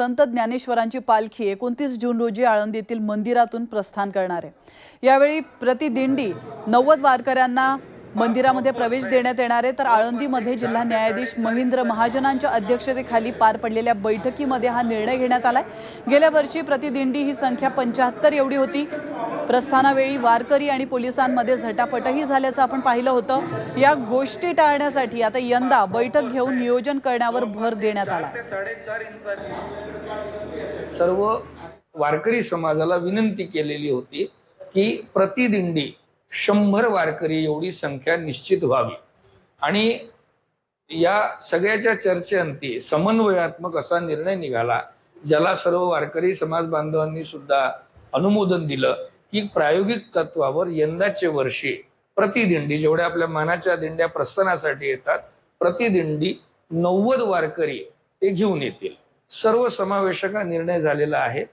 संत ज्ञानेश्वरांची पालखी एकोणतीस जून रोजी आळंदीतील मंदिरातून प्रस्थान करणार आहे. यावेळी प्रतिदिंडी नव्वद वारकऱ्यांना मंदिरामध्ये प्रवेश देण्यात येणार आहे. तर आळंदीमध्ये जिल्हा न्यायाधीश महेंद्र महाजनांच्या अध्यक्षतेखाली पार पडलेल्या बैठकीमध्ये हा निर्णय घेण्यात आलाय. गेल्या वर्षी प्रतिदिंडी ही संख्या पंच्याहत्तर एवढी होती. प्रस्थानावेळी वारकरी आणि पोलिसांमध्ये झटापटही झाल्याचं आपण पाहिलं होतं. या गोष्टी टाळण्यासाठी आता यंदा बैठक घेऊन नियोजन करण्यावर भर देण्यात आला. सर्व वारकरी समाजाला विनंती केलेली होती की प्रतिदिंडी शंभर वारकरी एवढी संख्या निश्चित व्हावी. आणि या सगळ्याच्या चर्चेअंती समन्वयात्मक असा निर्णय निघाला ज्याला सर्व वारकरी समाज बांधवांनी सुद्धा अनुमोदन दिलं. की प्रायोगिक तत्वावर यंदाचे वर्षी प्रतिदिंडी जेवढ्या आपल्या मानाच्या दिंड्या प्रस्थानासाठी येतात प्रतिदिंडी नव्वद वारकरी ते घेऊन येतील. सर्व समावेशक हा निर्णय झालेला आहे.